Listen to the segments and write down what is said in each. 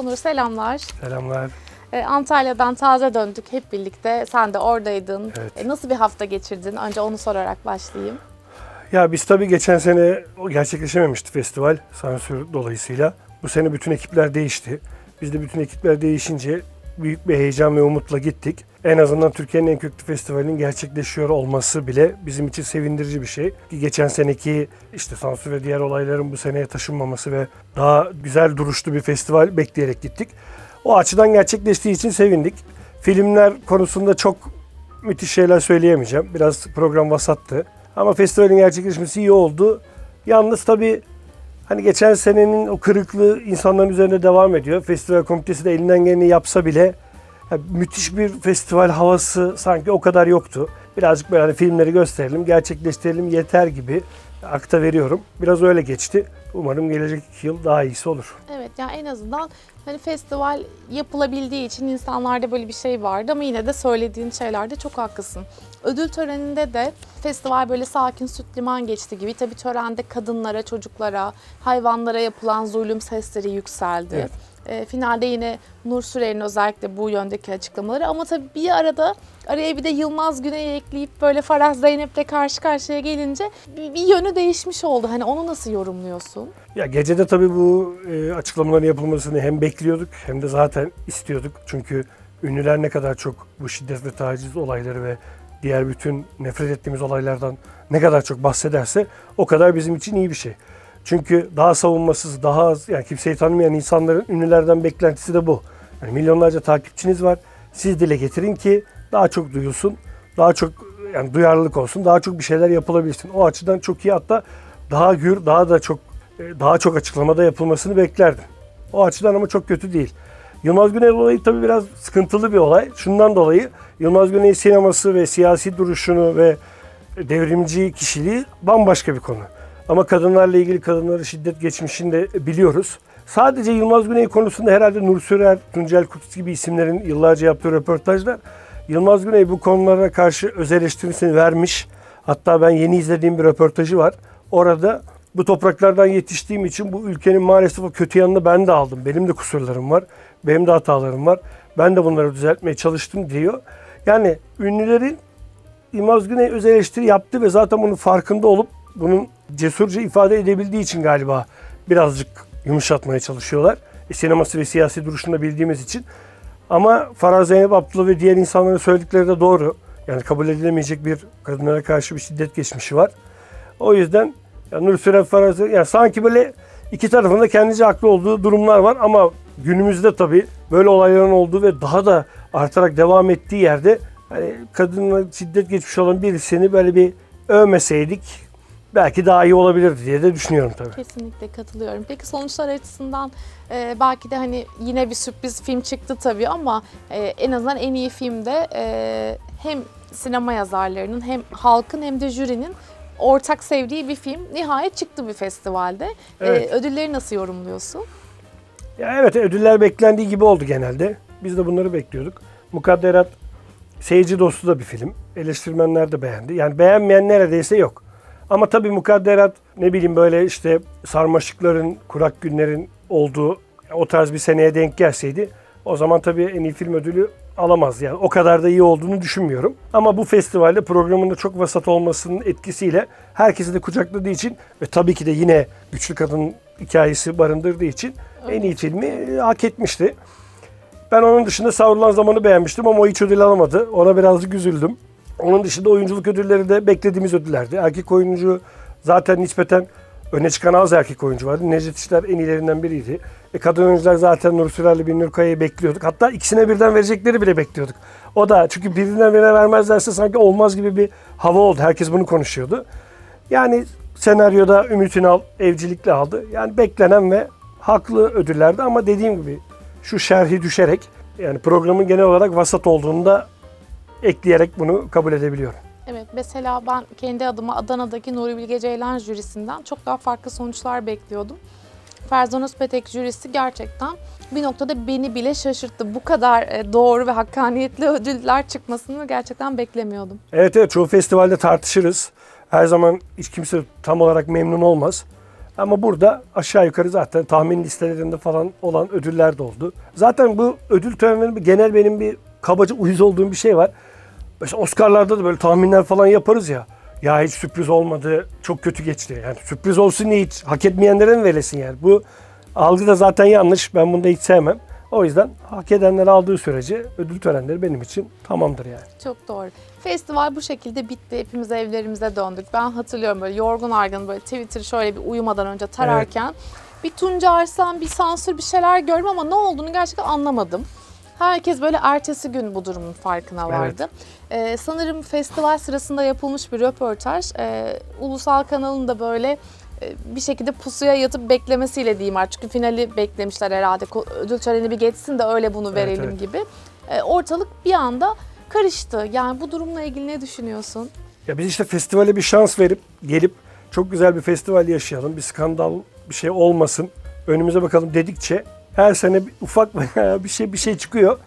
Onur selamlar. Selamlar. Ee, Antalya'dan taze döndük hep birlikte. Sen de oradaydın. Evet. Ee, nasıl bir hafta geçirdin? Önce onu sorarak başlayayım. Ya biz tabii geçen sene gerçekleşememişti festival sansür dolayısıyla. Bu sene bütün ekipler değişti. Biz de bütün ekipler değişince büyük bir heyecan ve umutla gittik. En azından Türkiye'nin en köklü festivalinin gerçekleşiyor olması bile bizim için sevindirici bir şey. Geçen seneki işte sansür ve diğer olayların bu seneye taşınmaması ve daha güzel duruşlu bir festival bekleyerek gittik. O açıdan gerçekleştiği için sevindik. Filmler konusunda çok müthiş şeyler söyleyemeyeceğim. Biraz program vasattı. Ama festivalin gerçekleşmesi iyi oldu. Yalnız tabii hani geçen senenin o kırıklığı insanların üzerinde devam ediyor. Festival komitesi de elinden geleni yapsa bile müthiş bir festival havası sanki o kadar yoktu. Birazcık böyle hani filmleri gösterelim, gerçekleştirelim yeter gibi akta veriyorum. Biraz öyle geçti. Umarım gelecek yıl daha iyisi olur. Evet yani en azından hani festival yapılabildiği için insanlarda böyle bir şey vardı ama yine de söylediğin şeylerde çok haklısın. Ödül töreninde de festival böyle sakin süt liman geçti gibi. Tabii törende kadınlara, çocuklara, hayvanlara yapılan zulüm sesleri yükseldi. Evet. E, finalde yine Nur Sürey'in özellikle bu yöndeki açıklamaları ama tabii bir arada araya bir de Yılmaz Güney'i ekleyip böyle Farah Zeynep'le karşı karşıya gelince bir, bir yönü değişmiş oldu. Hani onu nasıl yorumluyorsun? Ya gecede tabii bu e, açıklamaların yapılmasını hem bekliyorduk hem de zaten istiyorduk. Çünkü ünlüler ne kadar çok bu şiddet ve taciz olayları ve diğer bütün nefret ettiğimiz olaylardan ne kadar çok bahsederse o kadar bizim için iyi bir şey. Çünkü daha savunmasız, daha az yani kimseyi tanımayan insanların ünlülerden beklentisi de bu. Yani milyonlarca takipçiniz var. Siz dile getirin ki daha çok duyulsun, daha çok yani duyarlılık olsun, daha çok bir şeyler yapılabilsin. O açıdan çok iyi hatta daha gür, daha da çok e, daha çok açıklamada yapılmasını beklerdim. O açıdan ama çok kötü değil. Yılmaz Güney olayı tabii biraz sıkıntılı bir olay. Şundan dolayı Yılmaz Güney sineması ve siyasi duruşunu ve devrimci kişiliği bambaşka bir konu. Ama kadınlarla ilgili kadınları şiddet geçmişini de biliyoruz. Sadece Yılmaz Güney konusunda herhalde Nur Sürer, Tuncel Kurtiz gibi isimlerin yıllarca yaptığı röportajlar Yılmaz Güney bu konulara karşı öz eleştirisini vermiş. Hatta ben yeni izlediğim bir röportajı var. Orada bu topraklardan yetiştiğim için bu ülkenin maalesef o kötü yanını ben de aldım. Benim de kusurlarım var. Benim de hatalarım var. Ben de bunları düzeltmeye çalıştım diyor. Yani ünlülerin Yılmaz Güney öz eleştiri yaptı ve zaten bunun farkında olup bunun cesurca ifade edebildiği için galiba birazcık yumuşatmaya çalışıyorlar. E, sineması ve siyasi duruşunu bildiğimiz için. Ama Farah Zeynep Abdullah ve diğer insanların söyledikleri de doğru. Yani kabul edilemeyecek bir kadınlara karşı bir şiddet geçmişi var. O yüzden ya Nur Farah Zeynep, yani sanki böyle iki tarafında kendince haklı olduğu durumlar var ama günümüzde tabii böyle olayların olduğu ve daha da artarak devam ettiği yerde hani kadınla şiddet geçmiş olan birisini böyle bir övmeseydik belki daha iyi olabilirdi diye de düşünüyorum tabii. Kesinlikle katılıyorum. Peki sonuçlar açısından e, belki de hani yine bir sürpriz film çıktı tabii ama e, en azından en iyi filmde e, hem sinema yazarlarının hem halkın hem de jürinin ortak sevdiği bir film nihayet çıktı bir festivalde. E, Evet. ödülleri nasıl yorumluyorsun? Ya evet ödüller beklendiği gibi oldu genelde. Biz de bunları bekliyorduk. Mukadderat seyirci dostu da bir film. Eleştirmenler de beğendi. Yani beğenmeyen neredeyse yok. Ama tabii mukadderat ne bileyim böyle işte sarmaşıkların, kurak günlerin olduğu o tarz bir seneye denk gelseydi o zaman tabii en iyi film ödülü alamaz. Yani o kadar da iyi olduğunu düşünmüyorum. Ama bu festivalde programın da çok vasat olmasının etkisiyle herkesi de kucakladığı için ve tabii ki de yine güçlü kadın hikayesi barındırdığı için en iyi filmi e, hak etmişti. Ben onun dışında Savrulan Zamanı beğenmiştim ama o hiç ödül alamadı. Ona birazcık üzüldüm. Onun dışında oyunculuk ödülleri de beklediğimiz ödüllerdi. Erkek oyuncu zaten nispeten öne çıkan az erkek oyuncu vardı. Necdet İşler en iyilerinden biriydi. E, kadın oyuncular zaten Nur Sürer'le Binnur Kaya'yı bekliyorduk. Hatta ikisine birden verecekleri bile bekliyorduk. O da çünkü birinden birine vermezlerse sanki olmaz gibi bir hava oldu. Herkes bunu konuşuyordu. Yani senaryoda Ümit Ünal evcilikle aldı. Yani beklenen ve haklı ödüllerdi ama dediğim gibi şu şerhi düşerek yani programın genel olarak vasat olduğunu da ekleyerek bunu kabul edebiliyorum. Evet mesela ben kendi adıma Adana'daki Nuri Bilge Ceylan jürisinden çok daha farklı sonuçlar bekliyordum. Ferzan Özpetek jürisi gerçekten bir noktada beni bile şaşırttı. Bu kadar e, doğru ve hakkaniyetli ödüller çıkmasını gerçekten beklemiyordum. Evet evet çoğu festivalde tartışırız. Her zaman hiç kimse tam olarak memnun olmaz. Ama burada aşağı yukarı zaten tahmin listelerinde falan olan ödüller de oldu. Zaten bu ödül törenlerinde genel benim bir kabaca uyuz olduğum bir şey var. Mesela Oscar'larda da böyle tahminler falan yaparız ya. Ya hiç sürpriz olmadı, çok kötü geçti. Yani sürpriz olsun diye hiç hak etmeyenlere mi veresin yani? Bu algı da zaten yanlış. Ben bunu da hiç sevmem. O yüzden hak edenler aldığı sürece ödül törenleri benim için tamamdır yani. Çok doğru. Festival bu şekilde bitti. Hepimiz evlerimize döndük. Ben hatırlıyorum böyle yorgun argın böyle Twitter şöyle bir uyumadan önce tararken bir Tunca Arslan, bir sansür bir şeyler gördüm ama ne olduğunu gerçekten anlamadım. Herkes böyle ertesi gün bu durumun farkına vardı. Ee, sanırım festival sırasında yapılmış bir röportaj. Ee, ulusal kanalın da böyle e, bir şekilde pusuya yatıp beklemesiyle diyeyim artık. Çünkü finali beklemişler herhalde. Ödül töreni bir geçsin de öyle bunu Evet, verelim evet. gibi. Ee, ortalık bir anda karıştı. Yani bu durumla ilgili ne düşünüyorsun? Ya biz işte festivale bir şans verip gelip çok güzel bir festival yaşayalım. Bir skandal bir şey olmasın. Önümüze bakalım dedikçe her sene bir ufak bir şey bir şey çıkıyor.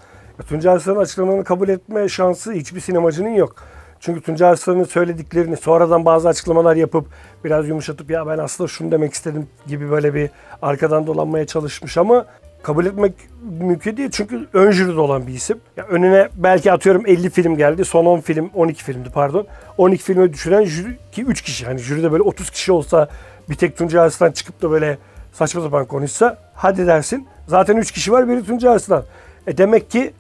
Tuncay Arslan'ın açıklamalarını kabul etme şansı hiçbir sinemacının yok. Çünkü Tuncay Arslan'ın söylediklerini sonradan bazı açıklamalar yapıp biraz yumuşatıp ya ben aslında şunu demek istedim gibi böyle bir arkadan dolanmaya çalışmış ama kabul etmek mümkün değil. Çünkü ön jüride olan bir isim. Ya önüne belki atıyorum 50 film geldi. Son 10 film, 12 filmdi pardon. 12 filme düşüren jüri ki 3 kişi. Hani jüride böyle 30 kişi olsa bir tek Tuncay Arslan çıkıp da böyle saçma sapan konuşsa hadi dersin. Zaten 3 kişi var biri Tuncay Arslan. E demek ki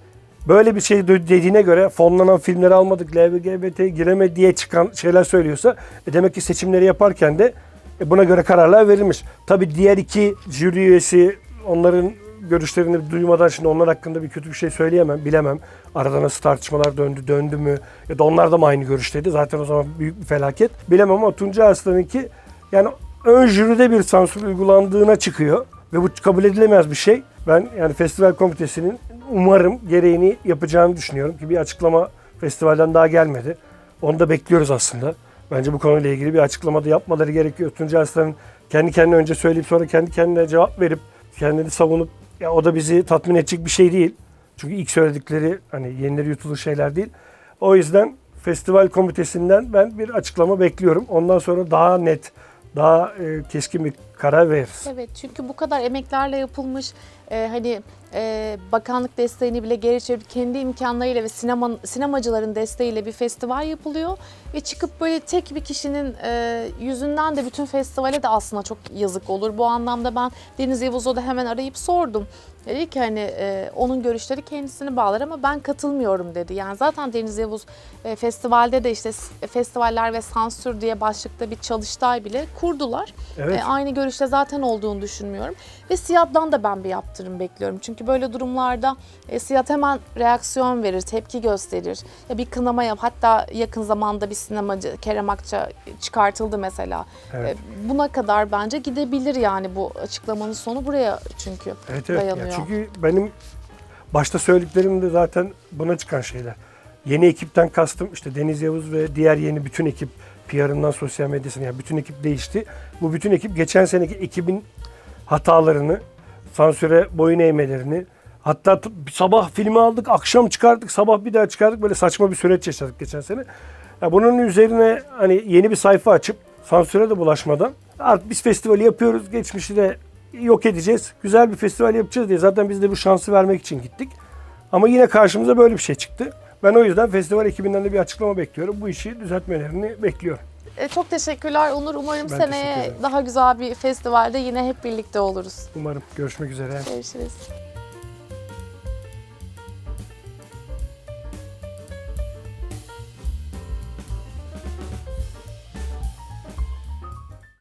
böyle bir şey dediğine göre fonlanan filmleri almadık, LGBT giremedi diye çıkan şeyler söylüyorsa e demek ki seçimleri yaparken de e buna göre kararlar verilmiş. Tabii diğer iki jüri üyesi onların görüşlerini duymadan şimdi onlar hakkında bir kötü bir şey söyleyemem, bilemem. Arada nasıl tartışmalar döndü, döndü mü? Ya da onlar da mı aynı görüşteydi? Zaten o zaman büyük bir felaket. Bilemem ama Tuncay Arslan'ınki yani ön jüride bir sansür uygulandığına çıkıyor. Ve bu kabul edilemez bir şey. Ben yani festival komitesinin umarım gereğini yapacağını düşünüyorum ki bir açıklama festivalden daha gelmedi. Onu da bekliyoruz aslında. Bence bu konuyla ilgili bir açıklama da yapmaları gerekiyor. Tuncay Arslan'ın kendi kendine önce söyleyip sonra kendi kendine cevap verip kendini savunup ya o da bizi tatmin edecek bir şey değil. Çünkü ilk söyledikleri hani yenileri yutulur şeyler değil. O yüzden festival komitesinden ben bir açıklama bekliyorum. Ondan sonra daha net, daha keskin bir karar veririz. Evet çünkü bu kadar emeklerle yapılmış e, hani e, bakanlık desteğini bile geri çevirip kendi imkanlarıyla ve sinema sinemacıların desteğiyle bir festival yapılıyor ve çıkıp böyle tek bir kişinin e, yüzünden de bütün festivale de aslında çok yazık olur. Bu anlamda ben Deniz Yavuz'u da hemen arayıp sordum. Dedi ki hani e, onun görüşleri kendisini bağlar ama ben katılmıyorum dedi. Yani zaten Deniz Yavuz e, festivalde de işte s- festivaller ve sansür diye başlıkta bir çalıştay bile kurdular. Evet. E, aynı görüşte zaten olduğunu düşünmüyorum. Ve SİAD'dan da ben bir yaptırım bekliyorum. Çünkü böyle durumlarda e, SİAD hemen reaksiyon verir, tepki gösterir. Ya bir kınama yap. Hatta yakın zamanda bir sinemacı Kerem Akça çıkartıldı mesela. Evet. E, buna kadar bence gidebilir yani bu açıklamanın sonu buraya çünkü Evet evet. Ya dayanıyor. çünkü benim başta söylediklerim de zaten buna çıkan şeyler. Yeni ekipten kastım işte Deniz Yavuz ve diğer yeni bütün ekip PR'ından sosyal medyasına yani bütün ekip değişti. Bu bütün ekip geçen seneki ekibin hatalarını, sansüre boyun eğmelerini, hatta sabah filmi aldık, akşam çıkardık, sabah bir daha çıkardık. Böyle saçma bir süreç yaşadık geçen sene. Ya bunun üzerine hani yeni bir sayfa açıp sansüre de bulaşmadan artık biz festivali yapıyoruz. Geçmişi de yok edeceğiz. Güzel bir festival yapacağız diye zaten biz de bu şansı vermek için gittik. Ama yine karşımıza böyle bir şey çıktı. Ben o yüzden festival ekibinden de bir açıklama bekliyorum. Bu işi düzeltmelerini bekliyorum. E, çok teşekkürler Onur. Umarım Ben seneye daha güzel bir festivalde yine hep birlikte oluruz. Umarım görüşmek üzere. Görüşürüz.